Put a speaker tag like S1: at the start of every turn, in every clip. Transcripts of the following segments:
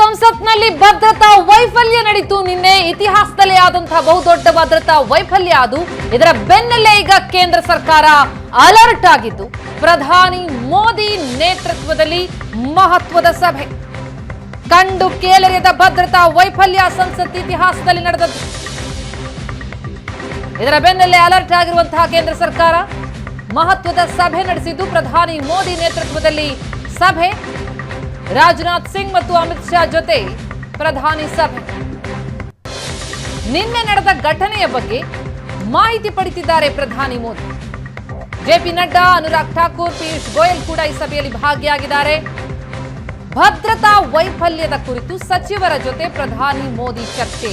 S1: ಸಂಸತ್ನಲ್ಲಿ ಭದ್ರತಾ ವೈಫಲ್ಯ ನಡೀತು. ನಿನ್ನೆ ಇತಿಹಾಸದಲ್ಲಿ ಆದಂತಹ ಬಹುದೊಡ್ಡ ಭದ್ರತಾ ವೈಫಲ್ಯ ಅದು. ಇದರ ಬೆನ್ನಲ್ಲೇ ಈಗ ಕೇಂದ್ರ ಸರ್ಕಾರ ಅಲರ್ಟ್ ಆಗಿದ್ದು, ಪ್ರಧಾನಿ ಮೋದಿ ನೇತೃತ್ವದಲ್ಲಿ ಮಹತ್ವದ ಸಭೆ. ಕಂಡು ಕೇಳರಿಯದ ಭದ್ರತಾ ವೈಫಲ್ಯ ಸಂಸತ್ ಇತಿಹಾಸದಲ್ಲಿ ನಡೆದದ್ದು. ಇದರ ಬೆನ್ನಲ್ಲೇ ಅಲರ್ಟ್ ಆಗಿರುವಂತಹ ಕೇಂದ್ರ ಸರ್ಕಾರ ಮಹತ್ವದ ಸಭೆ ನಡೆಸಿದ್ದು, ಪ್ರಧಾನಿ ಮೋದಿ ನೇತೃತ್ವದಲ್ಲಿ ಸಭೆ. ರಾಜನಾಥ್ ಸಿಂಗ್ ಮತ್ತು ಅಮಿತ್ ಶಾ ಜೊತೆ ಪ್ರಧಾನಿ ಸಭೆ. ನಿನ್ನೆ ನಡೆದ ಘಟನೆಯ ಬಗ್ಗೆ ಮಾಹಿತಿ ಪಡಿತಿದ್ದಾರೆ ಪ್ರಧಾನಿ ಮೋದಿ. ಜೆಪಿ ನಡ್ಡಾ, ಅನುರಾಗ್ ಠಾಕೂರ್, ಪಿಯೂಷ್ ಗೋಯಲ್ ಕೂಡ ಈ ಸಭೆಯಲ್ಲಿ ಭಾಗಿಯಾಗಿದ್ದಾರೆ. ಭದ್ರತಾ ವೈಫಲ್ಯದ ಕುರಿತು ಸಚಿವರ ಜೊತೆ ಪ್ರಧಾನಿ ಮೋದಿ ಚರ್ಚೆ.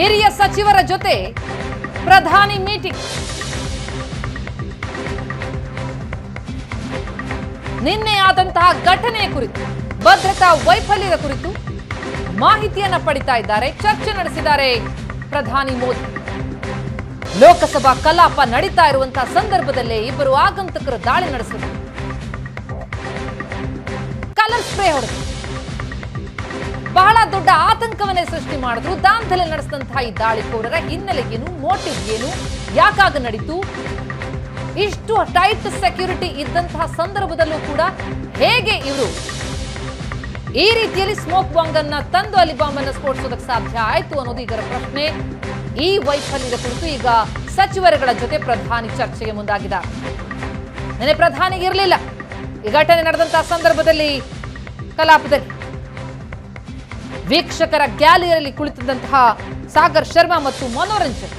S1: ಹಿರಿಯ ಸಚಿವರ ಜೊತೆ ಪ್ರಧಾನಿ ಮೀಟಿಂಗ್. ನಿನ್ನೆ ಆದಂತಹ ಘಟನೆಯ ಕುರಿತು, ಭದ್ರತಾ ವೈಫಲ್ಯದ ಕುರಿತು ಮಾಹಿತಿಯನ್ನ ಪಡಿತಾ ಇದ್ದಾರೆ, ಚರ್ಚೆ ನಡೆಸಿದ್ದಾರೆ ಪ್ರಧಾನಿ ಮೋದಿ. ಲೋಕಸಭಾ ಕಲಾಪ ನಡೀತಾ ಇರುವಂತಹ ಸಂದರ್ಭದಲ್ಲೇ ಇಬ್ಬರು ಆಗಂತಕರು ದಾಳಿ ನಡೆಸಿದರು. ಕಲರ್ ಸ್ಪ್ರೇ ಹೊಡೆದು ಬಹಳ ದೊಡ್ಡ ಆತಂಕವನ್ನೇ ಸೃಷ್ಟಿ ಮಾಡಿದ್ರು. ದಾಂಧಲೆ ನಡೆಸಿದಂತಹ ಈ ದಾಳಿಕೋರರ ಹಿನ್ನೆಲೆಗೇನು, ಮೋಟಿವ್ ಏನು, ಯಾಕಾಗ ನಡೀತು? ಇಷ್ಟು ಟೈಟ್ ಸೆಕ್ಯೂರಿಟಿ ಇದ್ದಂತಹ ಸಂದರ್ಭದಲ್ಲೂ ಕೂಡ ಹೇಗೆ ಇವರು ಈ ರೀತಿಯಲ್ಲಿ ಸ್ಮೋಕ್ ಬಾಂಬ್ ಅನ್ನ ತಂದು ಅಲ್ಲಿ ಬಾಂಬ್ ಅನ್ನ ಸ್ಫೋಟಿಸೋದಕ್ಕೆ ಸಾಧ್ಯ ಆಯ್ತು ಅನ್ನೋದು ಇದರ ಪ್ರಶ್ನೆ. ಈ ವೈಫಲ್ಯದ ಕುರಿತು ಈಗ ಸಚಿವರುಗಳ ಜೊತೆ ಪ್ರಧಾನಿ ಚರ್ಚೆಗೆ ಮುಂದಾಗಿದ್ದಾರೆ ನೆನೆ ಪ್ರಧಾನಿ ಇರಲಿಲ್ಲ. ಈ ಘಟನೆ ನಡೆದಂತಹ ಸಂದರ್ಭದಲ್ಲಿ ಕಲಾಪದಲ್ಲಿ ವೀಕ್ಷಕರ ಗ್ಯಾಲರಿಯಲ್ಲಿ ಕುಳಿತಿದ್ದಂತಹ ಸಾಗರ್ ಶರ್ಮಾ ಮತ್ತು ಮನೋರಂಜನ್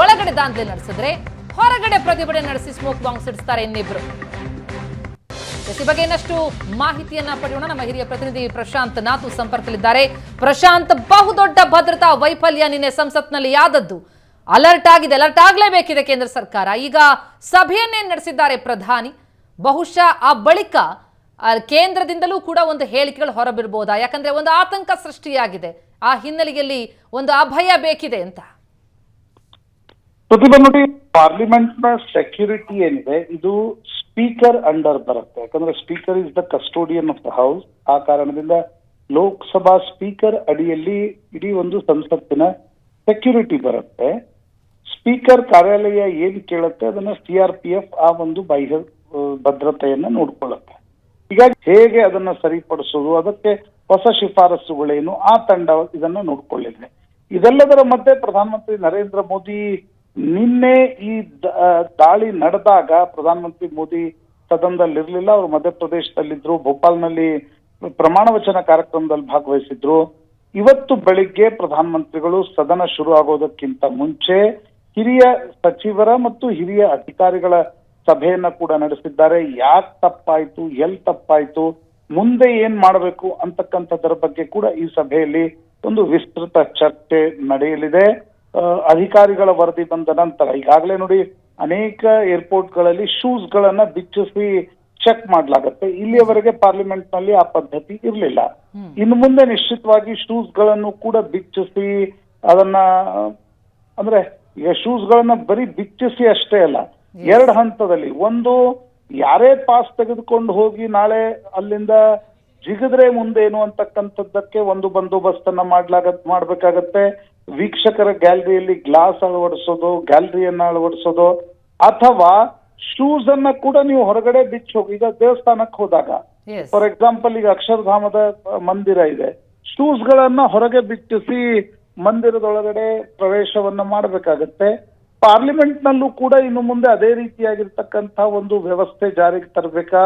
S1: ಒಳಗಡೆ ದಾಂಧಲೆ ನಡೆಸಿದ್ರೆ ಹೊರಗಡೆ ಪ್ರತಿಭಟನೆ ನಡೆಸಿ ಸ್ಮೋಕ್ ಬಾಂಬ್ ಸಿಡಿಸ್ತಾರೆ ಇನ್ನಿಬ್ರು. ಈ ಬಗ್ಗೆ ಇನ್ನಷ್ಟು ಮಾಹಿತಿಯನ್ನ ಪಡೆಯೋಣ. ನಮ್ಮ ಹಿರಿಯ ಪ್ರತಿನಿಧಿ ಪ್ರಶಾಂತ್ ನಾಥು ಸಂಪರ್ಕದಲ್ಲಿದ್ದಾರೆ. ಪ್ರಶಾಂತ್, ಬಹುದೊಡ್ಡ ಭದ್ರತಾ ವೈಫಲ್ಯ ನಿನ್ನೆ ಸಂಸತ್ನಲ್ಲಿ ಯಾದದ್ದು? ಅಲರ್ಟ್ ಆಗಿದೆ. ಅಲರ್ಟ್ ಆಗಲೇಬೇಕಿದೆ ಕೇಂದ್ರ ಸರ್ಕಾರ. ಈಗ ಸಭೆಯನ್ನೇ ನಡೆಸಿದ್ದಾರೆ ಪ್ರಧಾನಿ. ಬಹುಶಃ ಆ ಬಳಿಕ ಕೇಂದ್ರದಿಂದಲೂ ಕೂಡ ಒಂದು ಹೇಳಿಕೆಗಳು ಹೊರಬಿರ್ಬೋದಾ ಯಾಕಂದ್ರೆ ಒಂದು ಆತಂಕ ಸೃಷ್ಟಿಯಾಗಿದೆ. ಆ ಹಿನ್ನೆಲೆಯಲ್ಲಿ ಒಂದು ಅಭಯ ಬೇಕಿದೆ ಅಂತ.
S2: ಪಾರ್ಲಿಮೆಂಟ್ನ ಸೆಕ್ಯೂರಿಟಿ ಏನಿದೆ, ಇದು ಸ್ಪೀಕರ್ ಅಂಡರ್ ಬರುತ್ತೆ. ಯಾಕಂದ್ರೆ speaker is the custodian of the house. ಆ ಕಾರಣದಿಂದ ಲೋಕಸಭಾ ಸ್ಪೀಕರ್ ಅಡಿಯಲ್ಲಿ ಇಡೀ ಒಂದು ಸಂಸತ್ತಿನ ಸೆಕ್ಯೂರಿಟಿ ಬರುತ್ತೆ. ಸ್ಪೀಕರ್ ಕಾರ್ಯಾಲಯ ಏನ್ ಕೇಳುತ್ತೆ, ಅದನ್ನ ಸಿ ಆರ್ ಪಿ ಎಫ್ ಆ ಒಂದು ಬಾಹ್ಯ ಭದ್ರತೆಯನ್ನ ನೋಡ್ಕೊಳ್ಳುತ್ತೆ. ಹೀಗಾಗಿ ಹೇಗೆ ಅದನ್ನ ಸರಿಪಡಿಸೋದು, ಅದಕ್ಕೆ ಹೊಸ ಶಿಫಾರಸುಗಳೇನು, ಆ ತಂಡ ಇದನ್ನ ನೋಡ್ಕೊಳ್ಳಿದೆ. ಇದೆಲ್ಲದರ ಮಧ್ಯೆ ಪ್ರಧಾನಮಂತ್ರಿ ನರೇಂದ್ರ ಮೋದಿ ನಿನ್ನೆ ಈ ದಾಳಿ ನಡೆದಾಗ ಪ್ರಧಾನಮಂತ್ರಿ ಮೋದಿ ಸದನದಲ್ಲಿ ಇರಲಿಲ್ಲ ಅವರು ಮಧ್ಯಪ್ರದೇಶದಲ್ಲಿದ್ರು, ಭೋಪಾಲ್ನಲ್ಲಿ ಪ್ರಮಾಣ ವಚನ ಕಾರ್ಯಕ್ರಮದಲ್ಲಿ ಭಾಗವಹಿಸಿದ್ರು. ಇವತ್ತು ಬೆಳಿಗ್ಗೆ ಪ್ರಧಾನಮಂತ್ರಿಗಳು ಸದನ ಶುರು ಆಗೋದಕ್ಕಿಂತ ಮುಂಚೆ ಹಿರಿಯ ಸಚಿವರ ಮತ್ತು ಹಿರಿಯ ಅಧಿಕಾರಿಗಳ ಸಭೆಯನ್ನ ಕೂಡ ನಡೆಸಿದ್ದಾರೆ. ಯಾಕೆ ತಪ್ಪಾಯ್ತು, ಎಲ್ ತಪ್ಪಾಯ್ತು, ಮುಂದೆ ಏನ್ ಮಾಡಬೇಕು ಅಂತಕ್ಕಂಥದ್ರ ಬಗ್ಗೆ ಕೂಡ ಈ ಸಭೆಯಲ್ಲಿ ಒಂದು ವಿಸ್ತೃತ ಚರ್ಚೆ ನಡೆಯಲಿದೆ. ಅಧಿಕಾರಿಗಳ ವರದಿ ಬಂದ ನಂತರ ಈಗಾಗಲೇ ನೋಡಿ ಅನೇಕ ಏರ್ಪೋರ್ಟ್ಗಳಲ್ಲಿ ಶೂಸ್ ಗಳನ್ನ ಬಿಚ್ಚಿಸಿ ಚೆಕ್ ಮಾಡಲಾಗುತ್ತೆ. ಇಲ್ಲಿಯವರೆಗೆ ಪಾರ್ಲಿಮೆಂಟ್ನಲ್ಲಿ ಆ ಪದ್ಧತಿ ಇರಲಿಲ್ಲ. ಇನ್ನು ಮುಂದೆ ನಿಶ್ಚಿತವಾಗಿ ಶೂಸ್ಗಳನ್ನು ಕೂಡ ಬಿಚ್ಚಿಸಿ ಅದನ್ನ ಅಂದ್ರೆ ಈಗ ಶೂಸ್ ಗಳನ್ನ ಬರೀ ಬಿಚ್ಚಿಸಿ ಅಷ್ಟೇ ಅಲ್ಲ ಎರಡು ಹಂತದಲ್ಲಿ. ಒಂದು ಯಾರೇ ಪಾಸ್ ತೆಗೆದುಕೊಂಡು ಹೋಗಿ ನಾಳೆ ಅಲ್ಲಿಂದ ಜಿಗಿದ್ರೆ ಮುಂದೇನು ಅಂತಕ್ಕಂಥದ್ದಕ್ಕೆ ಒಂದು ಬಂದೋಬಸ್ತನ್ನ ಮಾಡ್ಲಾಗ ಮಾಡ್ಬೇಕಾಗತ್ತೆ. ವೀಕ್ಷಕರ ಗ್ಯಾಲರಿಯಲ್ಲಿ ಗ್ಲಾಸ್ ಅಳವಡಿಸೋದು ಗ್ಯಾಲರಿಯನ್ನ ಅಳವಡಿಸೋದು ಅಥವಾ ಶೂಸ್ ಅನ್ನ ಕೂಡ ನೀವು ಹೊರಗಡೆ ಬಿಚ್ಚಿ ಹೋಗಿ ಈಗ ದೇವಸ್ಥಾನಕ್ಕೆ ಹೋದಾಗ. ಫಾರ್ ಎಕ್ಸಾಂಪಲ್ ಈಗ ಅಕ್ಷರಧಾಮದ ಮಂದಿರ ಇದೆ. ಶೂಸ್ ಗಳನ್ನ ಹೊರಗೆ ಬಿಚ್ಚಿಸಿ ಮಂದಿರದೊಳಗಡೆ ಪ್ರವೇಶವನ್ನ ಮಾಡಬೇಕಾಗತ್ತೆ. ಪಾರ್ಲಿಮೆಂಟ್ ನಲ್ಲೂ ಕೂಡ ಇನ್ನು ಮುಂದೆ ಅದೇ ರೀತಿಯಾಗಿರ್ತಕ್ಕಂತಹ ಒಂದು ವ್ಯವಸ್ಥೆ ಜಾರಿಗೆ ತರಬೇಕಾ?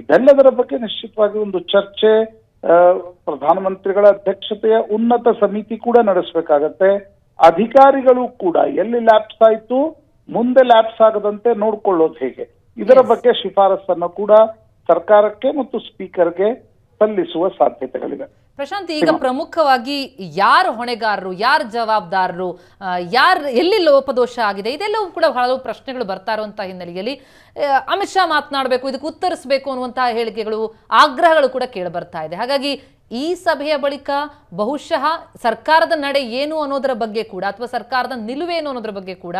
S2: ಇದೆಲ್ಲದರ ಬಗ್ಗೆ ನಿಶ್ಚಿತವಾಗಿ ಒಂದು ಚರ್ಚೆ. ಪ್ರಧಾನಮಂತ್ರಿಗಳ ಅಧ್ಯಕ್ಷತೆಯ ಉನ್ನತ ಸಮಿತಿ ಕೂಡ ನಡೆಸಬೇಕಾಗತ್ತೆ. ಅಧಿಕಾರಿಗಳು ಕೂಡ ಎಲ್ಲಿ ಲ್ಯಾಪ್ಸ್ ಆಯ್ತು ಮುಂದೆ ಲ್ಯಾಪ್ಸ್ ಆಗದಂತೆ ನೋಡ್ಕೊಳ್ಳೋದು ಹೇಗೆ. ಇದರ ಬಗ್ಗೆ ಶಿಫಾರಸನ್ನು ಕೂಡ ಸರ್ಕಾರಕ್ಕೆ ಮತ್ತು ಸ್ಪೀಕರ್ಗೆ ಸಲ್ಲಿಸುವ ಸಾಧ್ಯತೆಗಳಿವೆ.
S1: ಪ್ರಶಾಂತ್ ಈಗ ಪ್ರಮುಖವಾಗಿ ಯಾರು ಹೊಣೆಗಾರರು ಯಾರು ಜವಾಬ್ದಾರರು ಯಾರು ಎಲ್ಲಿ ಲೋಪದೋಷ ಆಗಿದೆ ಇದೆಲ್ಲವೂ ಕೂಡ ಹಲವು ಪ್ರಶ್ನೆಗಳು ಬರ್ತಾ ಇರುವಂತಹ ಹಿನ್ನೆಲೆಯಲ್ಲಿ ಅಮಿತ್ ಶಾ ಮಾತನಾಡಬೇಕು ಇದಕ್ಕೆ ಉತ್ತರಿಸಬೇಕು ಅನ್ನುವಂತಹ ಹೇಳಿಕೆಗಳು ಆಗ್ರಹಗಳು ಕೂಡ ಕೇಳಿ ಬರ್ತಾ ಇದೆ. ಹಾಗಾಗಿ ಈ ಸಭೆಯ ಬಳಿಕ ಬಹುಶಃ ಸರ್ಕಾರದ ನಡೆ ಏನು ಅನ್ನೋದರ ಬಗ್ಗೆ ಕೂಡ ಅಥವಾ ಸರ್ಕಾರದ ನಿಲುವೇನು ಅನ್ನೋದರ ಬಗ್ಗೆ ಕೂಡ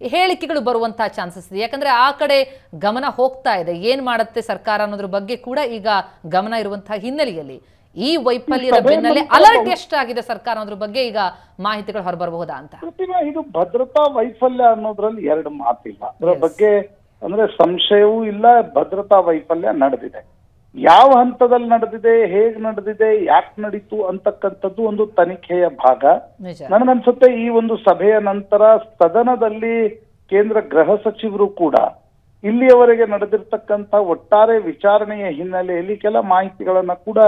S1: ಹೇಳಿಕೆಗಳು ಬರುವಂತಹ ಚಾನ್ಸಸ್ ಇದೆ. ಯಾಕಂದ್ರೆ ಆ ಕಡೆ ಗಮನ ಹೋಗ್ತಾ ಇದೆ. ಏನ್ ಮಾಡುತ್ತೆ ಸರ್ಕಾರ ಅನ್ನೋದ್ರ ಬಗ್ಗೆ ಕೂಡ ಈಗ ಗಮನ ಇರುವಂತಹ ಹಿನ್ನೆಲೆಯಲ್ಲಿ. ಈ ವೈಫಲ್ಯದ ಬೆನ್ನಲ್ಲೇ ಅಲರ್ಟ್ ಎಷ್ಟಾಗಿದೆ ಸರ್ಕಾರ ಅದ್ರ ಬಗ್ಗೆ ಈಗ ಮಾಹಿತಿಗಳು ಹೊರಬರಬಹುದಾ ಅಂತ?
S2: ಇದು ಭದ್ರತಾ ವೈಫಲ್ಯ ಅನ್ನೋದ್ರಲ್ಲಿ ಎರಡು ಮಾತಿಲ್ಲ. ಅದರ ಬಗ್ಗೆ ಅಂದ್ರೆ ಸಂಶಯವೂ ಇಲ್ಲ ಭದ್ರತಾ ವೈಫಲ್ಯ ನಡೆದಿದೆ. ಯಾವ ಹಂತದಲ್ಲಿ ನಡೆದಿದೆ ಹೇಗ್ ನಡೆದಿದೆ ಯಾಕೆ ನಡೀತು ಅಂತಕ್ಕಂಥದ್ದು ಒಂದು ತನಿಖೆಯ ಭಾಗ. ನನಗನ್ಸುತ್ತೆ ಈ ಒಂದು ಸಭೆಯ ನಂತರ ಸದನದಲ್ಲಿ ಕೇಂದ್ರ ಗೃಹ ಸಚಿವರು ಕೂಡ ಇಲ್ಲಿಯವರೆಗೆ ನಡೆದಿರ್ತಕ್ಕಂಥ ಒಟ್ಟಾರೆ ವಿಚಾರಣೆಯ ಹಿನ್ನೆಲೆಯಲ್ಲಿ ಕೆಲ ಮಾಹಿತಿಗಳನ್ನ ಕೂಡ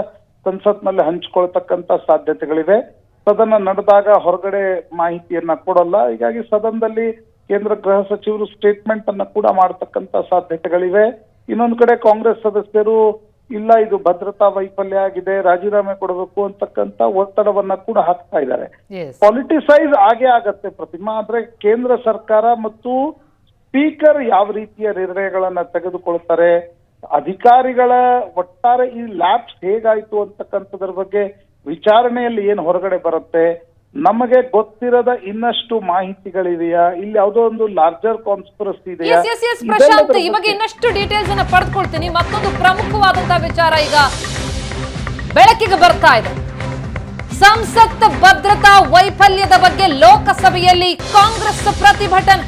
S2: ಸಂಸತ್ನಲ್ಲಿ ಹಂಚಿಕೊಳ್ತಕ್ಕಂತ ಸಾಧ್ಯತೆಗಳಿವೆ. ಸದನ ನಡೆದಾಗ ಹೊರಗಡೆ ಮಾಹಿತಿಯನ್ನ ಕೊಡಲ್ಲ. ಹೀಗಾಗಿ ಸದನದಲ್ಲಿ ಕೇಂದ್ರ ಗೃಹ ಸಚಿವರು ಸ್ಟೇಟ್ಮೆಂಟ್ ಅನ್ನ ಕೂಡ ಮಾಡತಕ್ಕಂತ ಸಾಧ್ಯತೆಗಳಿವೆ. ಇನ್ನೊಂದು ಕಡೆ ಕಾಂಗ್ರೆಸ್ ಸದಸ್ಯರು ಇಲ್ಲ ಇದು ಭದ್ರತಾ ವೈಫಲ್ಯ ಆಗಿದೆ ರಾಜೀನಾಮೆ ಕೊಡಬೇಕು ಅಂತಕ್ಕಂತ ಒತ್ತಡವನ್ನ ಕೂಡ ಹಾಕ್ತಾ ಇದ್ದಾರೆ. ಪೊಲಿಟಿಸೈಸ್ ಆಗೇ ಆಗತ್ತೆ ಪ್ರತಿಮಾ. ಆದ್ರೆ ಕೇಂದ್ರ ಸರ್ಕಾರ ಮತ್ತು ಸ್ಪೀಕರ್ ಯಾವ ರೀತಿಯ ನಿರ್ಣಯಗಳನ್ನ ತೆಗೆದುಕೊಳ್ತಾರೆ? ಅಧಿಕಾರಿಗಳ ಒಟ್ಟಾರೆ ಈ ಲ್ಯಾಬ್ಸ್ ಹೇಗಾಯ್ತು ಅಂತಕ್ಕಂಥದ್ರ ಬಗ್ಗೆ ವಿಚಾರಣೆಯಲ್ಲಿ ಏನು ಹೊರಗಡೆ ಬರುತ್ತೆ? ನಮಗೆ ಗೊತ್ತಿರದ ಇನ್ನಷ್ಟು ಮಾಹಿತಿಗಳಿದೆಯಾ ಇಲ್ಲಿ ಯಾವುದೋ ಒಂದು ಲಾರ್ಜರ್ ಕಾನ್ಸ್ಪಿರಸಿ ಇದೆಯಾ?
S1: ಎಸ್ ಎಸ್ ಎಸ್ ಪ್ರಶಾಂತ್ ಈ ಬಗ್ಗೆ ಇನ್ನಷ್ಟು ಡೀಟೇಲ್ಸ್ ಅನ್ನ ಪಡ್ಕೊಳ್ತೀನಿ ಮತ್ತೊಂದು ಪ್ರಮುಖವಾದಂತಹ ವಿಚಾರ ಈಗ ಬೆಳಕಿಗೆ ಬರ್ತಾ ಇದೆ. ಸಂಸತ್ ಭದ್ರತಾ ವೈಫಲ್ಯದ ಬಗ್ಗೆ ಲೋಕಸಭೆಯಲ್ಲಿ ಕಾಂಗ್ರೆಸ್ ಪ್ರತಿಭಟನೆ.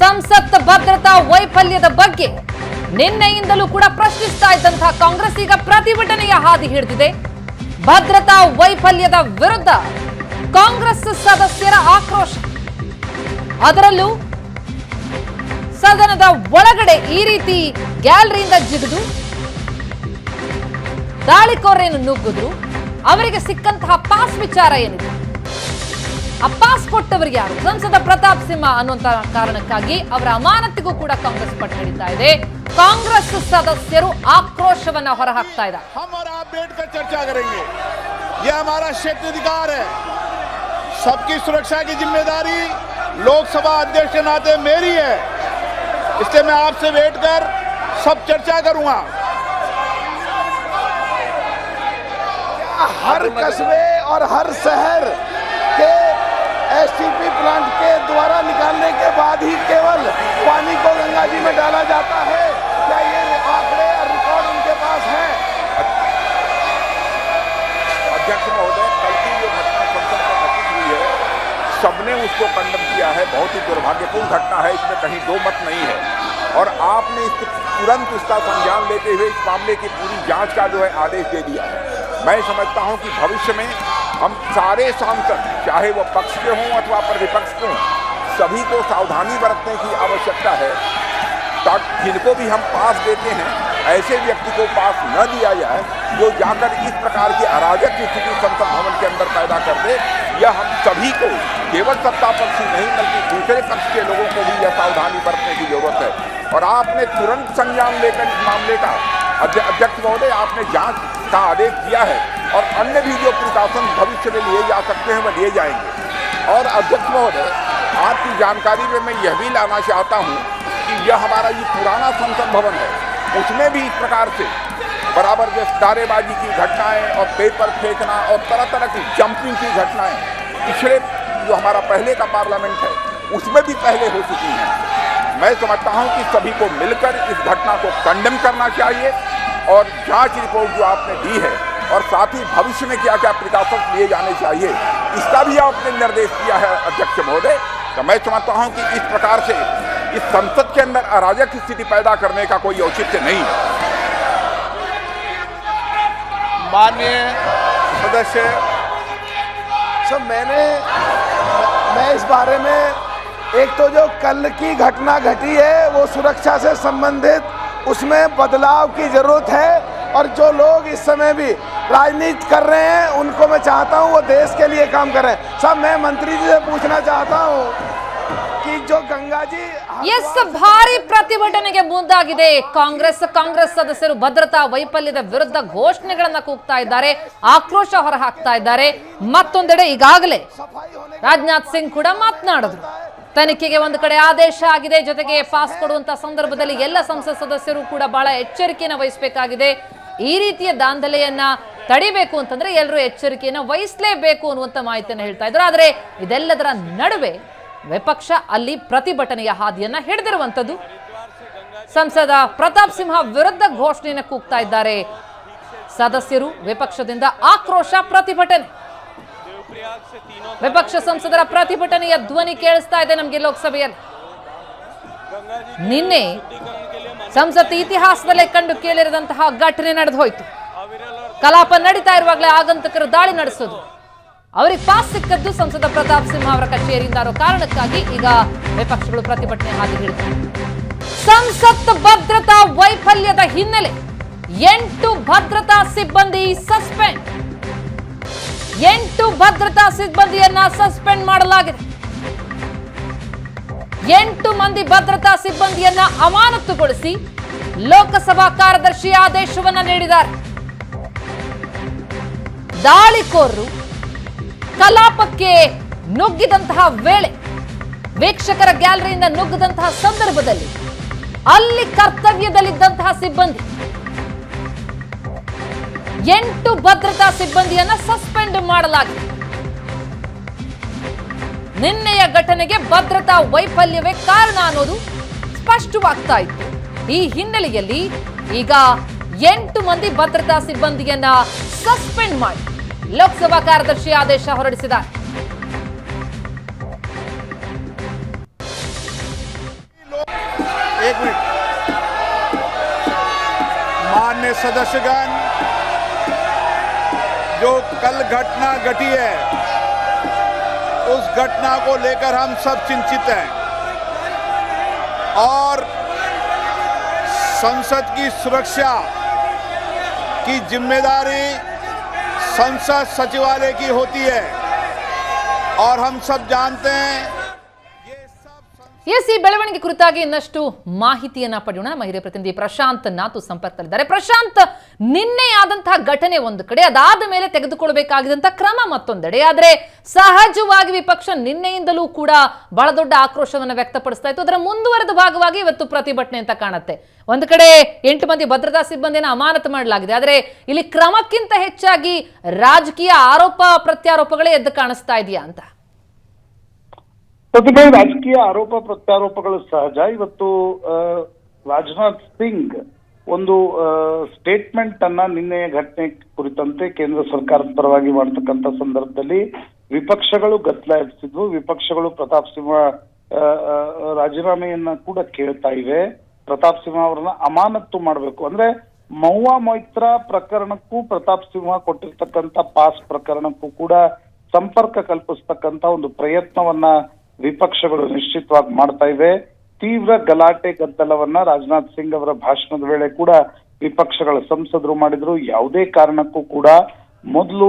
S1: ಸಂಸತ್ ಭದ್ರತಾ ವೈಫಲ್ಯದ ಬಗ್ಗೆ ನಿನ್ನೆಯಿಂದಲೂ ಕೂಡ ಪ್ರಶ್ನಿಸ್ತಾ ಇದ್ದಂತಹ ಕಾಂಗ್ರೆಸ್ ಈಗ ಪ್ರತಿಭಟನೆಯ ಹಾದಿ ಹಿಡಿದಿದೆ. ಭದ್ರತಾ ವೈಫಲ್ಯದ ವಿರುದ್ಧ ಕಾಂಗ್ರೆಸ್ ಸದಸ್ಯರ ಆಕ್ರೋಶ. ಅದರಲ್ಲೂ ಸದನದ ಒಳಗಡೆ ಈ ರೀತಿ ಗ್ಯಾಲರಿಯಿಂದ ಜಿಗಿದು ದಾಳಿಕೋರೆಯನ್ನು ನುಗ್ಗಿದ್ರು, ಅವರಿಗೆ ಸಿಕ್ಕಂತಹ ಪಾಸ್ ವಿಚಾರ ಏನಿದೆ? ಪಾಸ್ ಕೊಟ್ಟವರಿಗೆ ಯಾರು ಸಂಸದ ಪ್ರತಾಪ್ ಸಿಂಹ ಅನ್ನುವಂತ ಕಾರಣಕ್ಕಾಗಿ ಅವರ ಅಮಾನತಿಗೂ ಕೂಡ ಕಾಂಗ್ರೆಸ್ ಪಟ್ಟು ಹಿಡಿತಾ ಇದೆ ಕಾಂಗ್ರೆಸ್ ಸದಸ್ಯರು ಆಕ್ರೋಶವನ್ನ ಹೊರಹಾಕ್ತಾ ಇದ್ದಾರೆ
S3: हम और आप बैठ कर चर्चा करेंगे यह हमारा क्षेत्राधिकार है सबकी सुरक्षा की जिम्मेदारी लोकसभा अध्यक्ष के नाते मेरी है इसलिए मैं आपसे बैठकर सब चर्चा करूंगा
S4: हर कस्बे और हर शहर के एसटीपी प्लांट के द्वारा निकालने के बाद ही केवल पानी को गंगा जी में डाला जाता है। क्या ये आंकड़े और रिकॉर्ड उनके पास है?
S3: अध्यक्ष महोदय, कल की जो घटना संसद में घटित हुई है। सबने उसको कंडम किया है। बहुत ही दुर्भाग्यपूर्ण घटना है। इसमें कहीं दो मत नहीं है। और आपने इसके तुरंत इसका संज्ञान लेते हुए इस मामले की पूरी जाँच का जो है आदेश दे दिया है। मैं समझता हूँ कि भविष्य में हम सारे सांसद चाहे वो पक्ष के हों अथवा प्रतिपक्ष के हों, सभी को सावधानी बरतने की आवश्यकता है। ताकि जिनको भी हम पास देते हैं, ऐसे व्यक्ति को पास न दिया जाए, जो जाकर इस प्रकार की अराजक स्थिति संसद भवन के अंदर पैदा कर दे यह हम सभी को, केवल सत्ता पक्ष ही नहीं, बल्कि दूसरे पक्ष के लोगों को भी यह सावधानी बरतने की ज़रूरत है। और आपने तुरंत संज्ञान लेकर इस मामले का अध्यक्ष महोदय, आपने जाँच का आदेश दिया है। और अन्य भी जो प्रिकॉशन भविष्य में लिए जा सकते हैं वह लिए जाएँगे। और अध्यक्ष महोदय आपकी जानकारी में मैं यह भी लाना चाहता हूँ कि यह हमारा ये पुराना संसद भवन है, उसमें भी इस प्रकार से बराबर जो नारेबाजी की घटनाएँ और पेपर फेंकना और तरह तरह की जंपिंग की घटनाएँ, पिछले जो हमारा पहले का पार्लियामेंट है, उसमें भी पहले हो चुकी हैं। मैं समझता हूँ कि सभी को मिलकर इस घटना को कंडेम करना चाहिए और जाँच रिपोर्ट जो आपने दी है और साथ ही भविष्य में क्या क्या प्रिकॉशंस लिए जाने चाहिए, इसका भी आपने निर्देश दिया है अध्यक्ष महोदय। तो मैं समझता हूँ कि इस प्रकार से इस संसद के अंदर अराजक स्थिति पैदा करने का कोई औचित्य नहीं।
S4: माननीय सदस्य सब मैंने, मैं इस बारे में, एक तो जो कल की घटना घटी है, वो सुरक्षा से संबंधित, उसमें बदलाव की ज़रूरत है, और जो लोग इस समय भी राजनीति कर रहे हैं उनको मैं चाहता हूं वो देश के लिए काम करें सब मैं मंत्री जी से पूछना चाहता हूं कि जो गंगा जी
S1: ಎಸ್ ಭಾರಿ ಪ್ರತಿಭಟನೆಗೆ ಮುಂದಾಗಿದೆ ಕಾಂಗ್ರೆಸ್ ಕಾಂಗ್ರೆಸ್ ಸದಸ್ಯರು ಭದ್ರತಾ ವೈಫಲ್ಯದ ವಿರುದ್ಧ ಘೋಷಣೆಗಳನ್ನ ಕೂಗ್ತಾ ಇದ್ದಾರೆ ಆಕ್ರೋಶ ಹೊರಹಾಕ್ತಾ ಇದ್ದಾರೆ ಮತ್ತೊಂದೆಡೆ ಈಗಾಗಲೇ
S4: सफाई होने
S1: ರಾಜನಾಥ್ ಸಿಂಗ್ ಕೂಡ ಮಾತನಾಡಿದ್ರು ತನಿಖೆಗೆ ಒಂದು ಕಡೆ ಆದೇಶ ಆಗಿದೆ ಜೊತೆಗೆ ಪಾಸ್ ಕೊಡುವಂತ ಸಂದರ್ಭದಲ್ಲಿ ಎಲ್ಲ ಸಂಸತ್ ಸದಸ್ಯರು ಕೂಡ ಬಹಳ ಎಚ್ಚರಿಕೆಯನ್ನು ವಹಿಸಬೇಕಾಗಿದೆ ಈ ರೀತಿಯ ದಾಂಧಲೆಯನ್ನ ತಡಿಬೇಕು ಅಂತಂದ್ರೆ ಎಲ್ಲರೂ ಎಚ್ಚರಿಕೆಯನ್ನು ವಹಿಸಲೇಬೇಕು ಅನ್ನುವಂತ ಮಾಹಿತಿಯನ್ನು ಹೇಳ್ತಾ ಇದ್ರು. ಆದರೆ ಇದೆಲ್ಲದರ ನಡುವೆ ವಿಪಕ್ಷ ಅಲ್ಲಿ ಪ್ರತಿಭಟನೆಯ ಹಾದಿಯನ್ನ ಹಿಡಿದಿರುವಂಥದ್ದು. ಸಂಸದ ಪ್ರತಾಪ್ ಸಿಂಹ ವಿರುದ್ಧ ಘೋಷಣೆಯನ್ನು ಕೂಗ್ತಾ ಇದ್ದಾರೆ. ಸದಸ್ಯರು ವಿಪಕ್ಷದಿಂದ ಆಕ್ರೋಶ ಪ್ರತಿಭಟನೆ. ವಿಪಕ್ಷ ಸಂಸದರ ಪ್ರತಿಭಟನೆಯ ಧ್ವನಿ ಕೇಳಿಸ್ತಾ ಇದೆ ನಮಗೆ ಲೋಕಸಭೆಯಲ್ಲಿ. ನಿನ್ನೆ ಸಂಸತ್ ಇತಿಹಾಸದಲ್ಲೇ ಕಂಡು ಕೇಳಿರದಂತಹ ಘಟನೆ ನಡೆದು ಹೋಯ್ತು. ಕಲಾಪ ನಡೀತಾ ಇರುವಾಗಲೇ ಆಗಂತಕರು ದಾಳಿ ನಡೆಸೋದು. ಅವರಿಗೆ ಪಾಸ್ ಸಿಕ್ಕದ್ದು ಸಂಸದ ಪ್ರತಾಪ್ ಸಿಂಹ ಅವರ ಕಚೇರಿಯಿಂದ ಅನ್ನೋ ಕಾರಣಕ್ಕಾಗಿ ಈಗ ವಿಪಕ್ಷಗಳು ಪ್ರತಿಭಟನೆ ಹಾಕಿ ಹಿಡಿದಿವೆ. ಸಂಸತ್ ಭದ್ರತಾ ವೈಫಲ್ಯದ ಹಿನ್ನೆಲೆ ಎಂಟು ಭದ್ರತಾ ಸಿಬ್ಬಂದಿ ಸಸ್ಪೆಂಡ್. ಎಂಟು ಭದ್ರತಾ ಸಿಬ್ಬಂದಿಯನ್ನ ಸಸ್ಪೆಂಡ್ ಮಾಡಲಾಗಿದೆ. ಎಂಟು ಮಂದಿ ಭದ್ರತಾ ಸಿಬ್ಬಂದಿಯನ್ನ ಅಮಾನತುಗೊಳಿಸಿ ಲೋಕಸಭಾ ಕಾರ್ಯದರ್ಶಿ ಆದೇಶವನ್ನ ನೀಡಿದ್ದಾರೆ. ದಾಳಿಕೋರರು ಕಲಾಪಕ್ಕೆ ನುಗ್ಗಿದಂತಹ ವೇಳೆ ವೀಕ್ಷಕರ ಗ್ಯಾಲರಿಯಿಂದ ನುಗ್ಗದಂತಹ ಸಂದರ್ಭದಲ್ಲಿ ಅಲ್ಲಿ ಕರ್ತವ್ಯದಲ್ಲಿದ್ದಂತಹ ಸಿಬ್ಬಂದಿ, ಎಂಟು ಭದ್ರತಾ ಸಿಬ್ಬಂದಿಯನ್ನ ಸಸ್ಪೆಂಡ್ ಮಾಡಲಾಗಿದೆ. ನಿನ್ನೆಯ ಘಟನೆಗೆ ಭದ್ರತಾ ವೈಫಲ್ಯವೇ ಕಾರಣ ಅನ್ನೋದು ಸ್ಪಷ್ಟವಾಗ್ತಾ ಇತ್ತು. ಈ ಹಿನ್ನೆಲೆಯಲ್ಲಿ ಈಗ ಎಂಟು ಮಂದಿ ಭದ್ರತಾ ಸಿಬ್ಬಂದಿಯನ್ನ ಸಸ್ಪೆಂಡ್ ಮಾಡಿ ಲೋಕಸಭಾ ಕಾರ್ಯದರ್ಶಿ ಆದೇಶ ಹೊರಡಿಸಿದ್ದಾರೆ
S3: एक मिनट मान्य सदस्यगण जो कल घटना घटी है उस घटना को लेकर हम सब चिंतित हैं और संसद की सुरक्षा की ज़िम्मेदारी संसद सचिवालय की होती है। और हम सब जानते हैं
S1: ಎಸ್, ಈ ಬೆಳವಣಿಗೆ ಕುರಿತಾಗಿ ಇನ್ನಷ್ಟು ಮಾಹಿತಿಯನ್ನ ಪಡೆಯೋಣ. ಮಹಿಳೆ ಪ್ರತಿನಿಧಿ ಪ್ರಶಾಂತ್ ನಾತು ಸಂಪರ್ಕದಲ್ಲಿದ್ದಾರೆ. ಪ್ರಶಾಂತ್, ನಿನ್ನೆ ಆದಂತಹ ಘಟನೆ ಒಂದು ಕಡೆ, ಅದಾದ ಮೇಲೆ ತೆಗೆದುಕೊಳ್ಬೇಕಾಗಿದ್ದಂತಹ ಕ್ರಮ ಮತ್ತೊಂದೆಡೆ. ಆದ್ರೆ, ಸಹಜವಾಗಿ ವಿಪಕ್ಷ ನಿನ್ನೆಯಿಂದಲೂ ಕೂಡ ಬಹಳ ದೊಡ್ಡ ಆಕ್ರೋಶವನ್ನು ವ್ಯಕ್ತಪಡಿಸ್ತಾ ಇತ್ತು. ಅದರ ಮುಂದುವರೆದ ಭಾಗವಾಗಿ ಇವತ್ತು ಪ್ರತಿಭಟನೆ ಅಂತ ಕಾಣುತ್ತೆ. ಒಂದು ಕಡೆ, ಎಂಟು ಮಂದಿ ಭದ್ರತಾ ಸಿಬ್ಬಂದಿಯನ್ನು ಅಮಾನತು ಮಾಡಲಾಗಿದೆ. ಆದರೆ, ಇಲ್ಲಿ ಕ್ರಮಕ್ಕಿಂತ ಹೆಚ್ಚಾಗಿ ರಾಜಕೀಯ ಆರೋಪ ಪ್ರತ್ಯಾರೋಪಗಳೇ ಎದ್ದು ಕಾಣಿಸ್ತಾ ಇದೆಯಾ ಅಂತ.
S2: ಪ್ರತಿಭೆ ರಾಜಕೀಯ ಆರೋಪ ಪ್ರತ್ಯಾರೋಪಗಳು ಸಹಜ. ಇವತ್ತು ರಾಜನಾಥ್ ಸಿಂಗ್ ಒಂದು ಸ್ಟೇಟ್ಮೆಂಟ್ ಅನ್ನ ನಿನ್ನೆಯ ಘಟನೆ ಕುರಿತಂತೆ ಕೇಂದ್ರ ಸರ್ಕಾರದ ಪರವಾಗಿ ಮಾಡತಕ್ಕಂತ ಸಂದರ್ಭದಲ್ಲಿ ವಿಪಕ್ಷಗಳು ಗದ್ದಲ ವಿಪಕ್ಷಗಳು ಪ್ರತಾಪ್ ಸಿಂಹ ರಾಜೀನಾಮೆಯನ್ನ ಕೂಡ ಕೇಳ್ತಾ ಇವೆ. ಪ್ರತಾಪ್ ಸಿಂಹ ಅವರನ್ನ ಅಮಾನತ್ತು ಮಾಡಬೇಕು. ಅಂದ್ರೆ ಮೌವಾ ಮೈತ್ರ ಪ್ರಕರಣಕ್ಕೂ ಪ್ರತಾಪ್ ಸಿಂಹ ಕೊಟ್ಟಿರ್ತಕ್ಕಂಥ ಪಾಸ್ ಪ್ರಕರಣಕ್ಕೂ ಕೂಡ ಸಂಪರ್ಕ ಕಲ್ಪಿಸ್ತಕ್ಕಂಥ ಒಂದು ಪ್ರಯತ್ನವನ್ನ ವಿಪಕ್ಷಗಳು ನಿಶ್ಚಿತವಾಗಿ ಮಾಡ್ತಾ ಇವೆ. ತೀವ್ರ ಗಲಾಟೆ ಗದ್ದಲವನ್ನ ರಾಜನಾಥ್ ಸಿಂಗ್ ಅವರ ಭಾಷಣದ ವೇಳೆ ಕೂಡ ವಿಪಕ್ಷಗಳ ಸಂಸದರು ಮಾಡಿದ್ರು. ಯಾವುದೇ ಕಾರಣಕ್ಕೂ ಕೂಡ ಮೊದಲು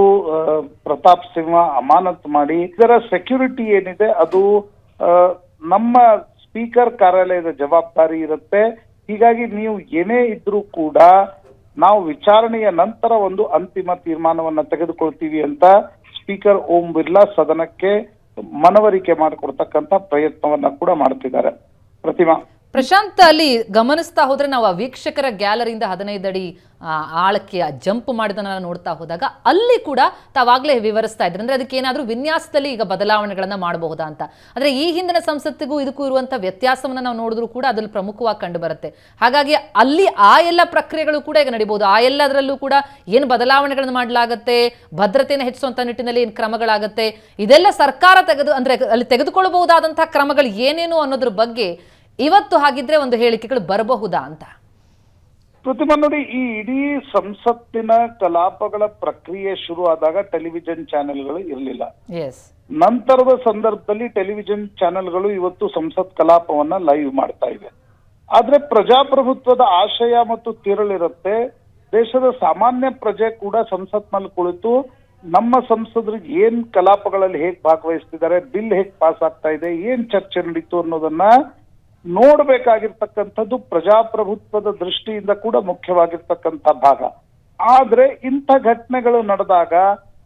S2: ಪ್ರತಾಪ್ ಸಿಂಹ ಅಮಾನತ್ ಮಾಡಿ ಇದರ ಸೆಕ್ಯೂರಿಟಿ ಏನಿದೆ, ಅದು ನಮ್ಮ ಸ್ಪೀಕರ್ ಕಾರ್ಯಾಲಯದ ಜವಾಬ್ದಾರಿ ಇರುತ್ತೆ. ಹೀಗಾಗಿ ನೀವು ಏನೇ ಇದ್ರೂ ಕೂಡ ನಾವು ವಿಚಾರಣೆಯ ನಂತರ ಒಂದು ಅಂತಿಮ ತೀರ್ಮಾನವನ್ನ ತೆಗೆದುಕೊಳ್ತೀವಿ ಅಂತ ಸ್ಪೀಕರ್ ಓಂ ಬಿರ್ಲಾ ಸದನಕ್ಕೆ ಮನವರಿಕೆ ಮಾಡಿಕೊಡ್ತಕ್ಕಂತ ಪ್ರಯತ್ನವನ್ನ ಕೂಡ ಮಾಡುತ್ತಿದ್ದಾರೆ ಪ್ರತಿಮಾ.
S1: ಪ್ರಶಾಂತ್ ಅಲ್ಲಿ ಗಮನಿಸ್ತಾ ಹೋದ್ರೆ ನಾವು ಆ ವೀಕ್ಷಕರ ಗ್ಯಾಲರಿಯಿಂದ ಹದಿನೈದು ಅಡಿ ಆಳಕ್ಕೆ ಜಂಪ್ ಮಾಡಿದನ್ನ ನೋಡ್ತಾ ಹೋದಾಗ ಅಲ್ಲಿ ಕೂಡ ತಾವಾಗಲೇ ವಿವರಿಸ್ತಾ ಇದ್ರು. ಅಂದ್ರೆ ಅದಕ್ಕೆ ಏನಾದ್ರೂ ವಿನ್ಯಾಸದಲ್ಲಿ ಈಗ ಬದಲಾವಣೆಗಳನ್ನು ಮಾಡಬಹುದಾ ಅಂತ. ಅಂದರೆ ಈ ಹಿಂದಿನ ಸಂಸತ್ತಿಗೂ ಇದಕ್ಕೂ ಇರುವಂಥ ವ್ಯತ್ಯಾಸವನ್ನ ನಾವು ನೋಡಿದ್ರೂ ಕೂಡ ಅದ್ರಲ್ಲಿ ಪ್ರಮುಖವಾಗಿ ಕಂಡು ಬರುತ್ತೆ. ಹಾಗಾಗಿ ಅಲ್ಲಿ ಆ ಎಲ್ಲ ಪ್ರಕ್ರಿಯೆಗಳು ಕೂಡ ಈಗ ನಡಿಬಹುದು. ಆ ಎಲ್ಲದರಲ್ಲೂ ಕೂಡ ಏನು ಬದಲಾವಣೆಗಳನ್ನು ಮಾಡಲಾಗತ್ತೆ ಭದ್ರತೆಯನ್ನು ಹೆಚ್ಚಿಸುವಂತ ನಿಟ್ಟಿನಲ್ಲಿ ಏನು ಕ್ರಮಗಳಾಗತ್ತೆ, ಇದೆಲ್ಲ ಸರ್ಕಾರ ತೆಗೆದು, ಅಂದ್ರೆ ಅಲ್ಲಿ ತೆಗೆದುಕೊಳ್ಳಬಹುದಾದಂತಹ ಕ್ರಮಗಳು ಏನೇನು ಅನ್ನೋದ್ರ ಬಗ್ಗೆ ಇವತ್ತು ಹಾಗಿದ್ರೆ ಒಂದು ಹೇಳಿಕೆಗಳು ಬರಬಹುದಾ ಅಂತ.
S2: ಪ್ರತಿಮಾ ನೋಡಿ ಈ ಇಡೀ ಸಂಸತ್ತಿನ ಕಲಾಪಗಳ ಪ್ರಕ್ರಿಯೆ ಶುರು ಆದಾಗ ಟೆಲಿವಿಷನ್ ಚಾನೆಲ್ಗಳು ಇರಲಿಲ್ಲ. ನಂತರದ ಸಂದರ್ಭದಲ್ಲಿ ಟೆಲಿವಿಷನ್ ಚಾನೆಲ್ಗಳು ಇವತ್ತು ಸಂಸತ್ ಕಲಾಪವನ್ನ ಲೈವ್ ಮಾಡ್ತಾ ಇವೆ. ಆದ್ರೆ ಪ್ರಜಾಪ್ರಭುತ್ವದ ಆಶಯ ಮತ್ತು ತಿರಳಿರುತ್ತೆ. ದೇಶದ ಸಾಮಾನ್ಯ ಪ್ರಜೆ ಕೂಡ ಸಂಸತ್ನಲ್ಲಿ ಕುಳಿತು ನಮ್ಮ ಸಂಸದರಿಗೆ ಏನ್ ಕಲಾಪಗಳಲ್ಲಿ ಹೇಗ್ ಭಾಗವಹಿಸ್ತಿದ್ದಾರೆ ಬಿಲ್ ಹೇಗ್ ಪಾಸ್ ಆಗ್ತಾ ಇದೆ ಏನ್ ಚರ್ಚೆ ನಡೀತು ಅನ್ನೋದನ್ನ ನೋಡ್ಬೇಕಾಗಿರ್ತಕ್ಕಂಥದ್ದು ಪ್ರಜಾಪ್ರಭುತ್ವದ ದೃಷ್ಟಿಯಿಂದ ಕೂಡ ಮುಖ್ಯವಾಗಿರ್ತಕ್ಕಂಥ ಭಾಗ. ಆದ್ರೆ ಇಂಥ ಘಟನೆಗಳು ನಡೆದಾಗ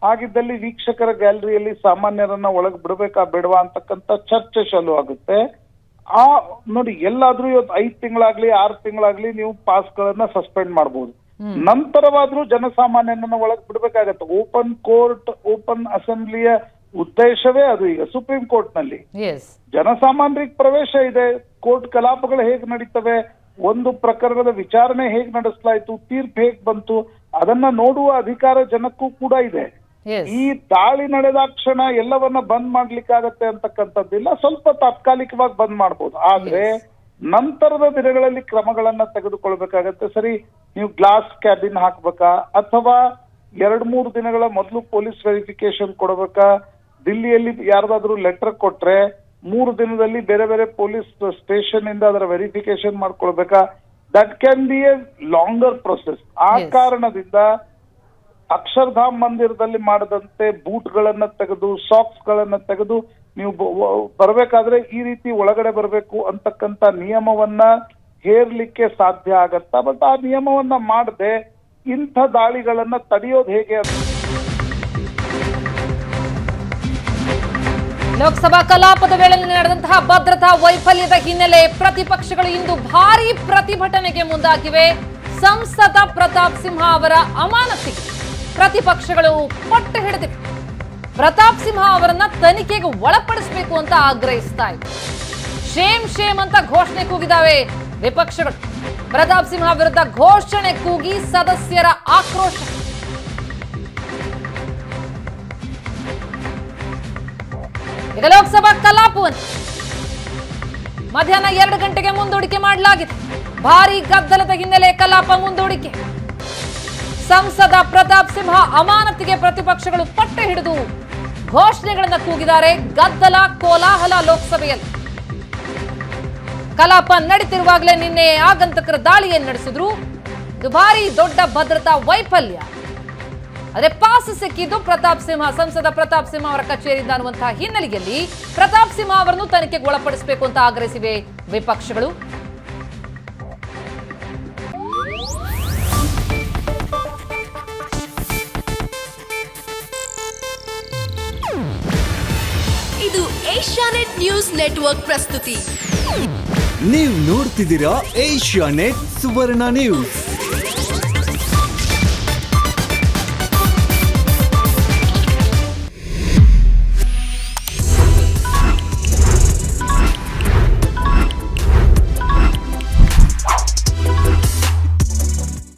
S2: ಹಾಗಿದ್ದಲ್ಲಿ ವೀಕ್ಷಕರ ಗ್ಯಾಲರಿಯಲ್ಲಿ ಸಾಮಾನ್ಯರನ್ನ ಒಳಗೆ ಬಿಡಬೇಕಾ ಬೇಡವಾ ಅಂತಕ್ಕಂಥ ಚರ್ಚೆ ಚಾಲು ಆಗುತ್ತೆ. ಆ ನೋಡಿ ಎಲ್ಲಾದ್ರೂ ಇವತ್ತು ಐದ್ ತಿಂಗಳಾಗ್ಲಿ ಆರು ತಿಂಗಳಾಗ್ಲಿ ನೀವು ಪಾಸ್ಗಳನ್ನ ಸಸ್ಪೆಂಡ್ ಮಾಡಬಹುದು ನಂತರವಾದ್ರೂ ಜನಸಾಮಾನ್ಯನನ್ನ ಒಳಗೆ ಬಿಡ್ಬೇಕಾಗತ್ತೆ. ಓಪನ್ ಕೋರ್ಟ್ ಓಪನ್ ಅಸೆಂಬ್ಲಿಯ ಉದ್ದೇಶವೇ ಅದು ಈಗ ಸುಪ್ರೀಂ
S1: ಕೋರ್ಟ್ನಲ್ಲಿ
S2: ಜನಸಾಮಾನ್ಯರಿಗೆ ಪ್ರವೇಶ ಇದೆ. ಕೋರ್ಟ್ ಕಲಾಪಗಳು ಹೇಗೆ ನಡೀತವೆ ಒಂದು ಪ್ರಕರಣದ ವಿಚಾರಣೆ ಹೇಗೆ ನಡೆಸಲಾಯಿತು ತೀರ್ಪು ಹೇಗ್ ಬಂತು ಅದನ್ನ ನೋಡುವ ಅಧಿಕಾರ ಜನಕ್ಕೂ ಕೂಡ ಇದೆ. ಈ ದಾಳಿ ನಡೆದಾಕ್ಷಣ ಎಲ್ಲವನ್ನ ಬಂದ್ ಮಾಡ್ಲಿಕ್ಕಾಗತ್ತೆ ಅಂತಕ್ಕಂಥದ್ದಿಲ್ಲ ಸ್ವಲ್ಪ ತಾತ್ಕಾಲಿಕವಾಗಿ ಬಂದ್ ಮಾಡ್ಬೋದು. ಆದ್ರೆ ನಂತರದ ದಿನಗಳಲ್ಲಿ ಕ್ರಮಗಳನ್ನ ತೆಗೆದುಕೊಳ್ಬೇಕಾಗತ್ತೆ. ಸರಿ ನೀವು ಗ್ಲಾಸ್ ಕ್ಯಾಬಿನ್ ಹಾಕ್ಬೇಕಾ ಅಥವಾ ಎರಡ್ ಮೂರು ದಿನಗಳ ಮೊದಲು ಪೊಲೀಸ್ ವೆರಿಫಿಕೇಶನ್ ಕೊಡ್ಬೇಕಾ ದಿಲ್ಲಿಯಲ್ಲಿ ಯಾರ್ದಾದ್ರೂ ಲೆಟರ್ ಕೊಟ್ರೆ ಮೂರು ದಿನದಲ್ಲಿ ಬೇರೆ ಬೇರೆ ಪೊಲೀಸ್ ಸ್ಟೇಷನ್ ಇಂದ ಅದರ verification ಮಾಡ್ಕೊಳ್ಬೇಕಾ? That can be a longer process ಆ ಕಾರಣದಿಂದ ಅಕ್ಷರಧಾಮ್ ಮಂದಿರದಲ್ಲಿ ಮಾಡದಂತೆ ಬೂಟ್ ಗಳನ್ನ ತೆಗೆದು ಸಾಕ್ಸ್ ಗಳನ್ನ ತೆಗೆದು ನೀವು ಬರಬೇಕಾದ್ರೆ ಬರ್ಬೇಕಾದ್ರೆ ಈ ರೀತಿ ಒಳಗಡೆ ಬರಬೇಕು ಅಂತಕ್ಕಂತ ನಿಯಮವನ್ನ ಹೇರ್ಲಿಕ್ಕೆ ಸಾಧ್ಯ ಆಗತ್ತಾ? ಬಟ್ ಆ ನಿಯಮವನ್ನ ಮಾಡದೆ ಇಂಥ ದಾಳಿಗಳನ್ನ ತಡೆಯೋದು ಹೇಗೆ ಅಂತ
S1: ಲೋಕಸಭಾ ಕಲಾಪದ ವೇಳೆ ನಡೆದಂತಹ ಭದ್ರತಾ ವೈಫಲ್ಯದ ಹಿನ್ನೆಲೆ ಪ್ರತಿಪಕ್ಷಗಳು ಇಂದು ಭಾರೀ ಪ್ರತಿಭಟನೆಗೆ ಮುಂದಾಗಿವೆ. ಸಂಸದ ಪ್ರತಾಪ್ ಸಿಂಹ ಅವರ ಅಮಾನತಿಗೆ ಪ್ರತಿಪಕ್ಷಗಳು ಪಟ್ಟು ಹಿಡಿದಿವೆ. ಪ್ರತಾಪ್ ಸಿಂಹ ಅವರನ್ನ ತನಿಖೆಗೆ ಒಳಪಡಿಸಬೇಕು ಅಂತ ಆಗ್ರಹಿಸ್ತಾ ಇದೆ ಶೇಮ್ ಶೇಮ್ ಅಂತ ಘೋಷಣೆ ಕೂಗಿದಾವೆ ವಿಪಕ್ಷಗಳು. ಪ್ರತಾಪ್ ಸಿಂಹ ವಿರುದ್ಧ ಘೋಷಣೆ ಕೂಗಿ ಸದಸ್ಯರ ಆಕ್ರೋಶ. ಲೋಕಸಭಾ ಕಲಾಪವನ್ನು. ಮಧ್ಯಾಹ್ನ ಎರಡು ಗಂಟೆಗೆ ಮುಂದೂಡಿಕೆ ಮಾಡಲಾಗಿದೆ. ಭಾರೀ ಗದ್ದಲದ ಹಿನ್ನೆಲೆ ಕಲಾಪ ಮುಂದೂಡಿಕೆ. ಸಂಸದ ಪ್ರತಾಪ್ ಸಿಂಹ ಅಮಾನತಿಗೆ ಪ್ರತಿಪಕ್ಷಗಳು ಪಟ್ಟೆ ಹಿಡಿದು ಘೋಷಣೆಗಳನ್ನು ಕೂಗಿದ್ದಾರೆ ಗದ್ದಲ ಕೋಲಾಹಲ ಲೋಕಸಭೆಯಲ್ಲಿ. ಕಲಾಪ ನಡೀತಿರುವಾಗಲೇ ನಿನ್ನೆ ಆಗಂತಕರ ದಾಳಿಯನ್ನು ನಡೆಸಿದ್ರು. ದುಬಾರಿ ದೊಡ್ಡ ಭದ್ರತಾ ವೈಫಲ್ಯ. ಅದೇ ಪಾಸ್ ಸಿಕ್ಕಿದ್ದು ಪ್ರತಾಪ್ ಸಿಂಹ ಸಂಸದ ಪ್ರತಾಪ್ ಸಿಂಹ ಅವರ ಕಚೇರಿಯಿಂದ ಅನ್ನುವಂತಹ ಹಿನ್ನೆಲೆಯಲ್ಲಿ ಪ್ರತಾಪ್ ಸಿಂಹ ಅವರನ್ನು ತನಿಖೆಗೆ ಒಳಪಡಿಸಬೇಕು ಅಂತ ಆಗ್ರಹಿಸಿವೆ ವಿಪಕ್ಷಗಳು.
S5: ಇದು ಏಷ್ಯಾನೆಟ್ ನ್ಯೂಸ್ ನೆಟ್ವರ್ಕ್ ಪ್ರಸ್ತುತಿ.
S6: ನೀವು ನೋಡ್ತಿದ್ದೀರಾ ಏಷ್ಯಾ ನೆಟ್ ಸುವರ್ಣ ನ್ಯೂಸ್.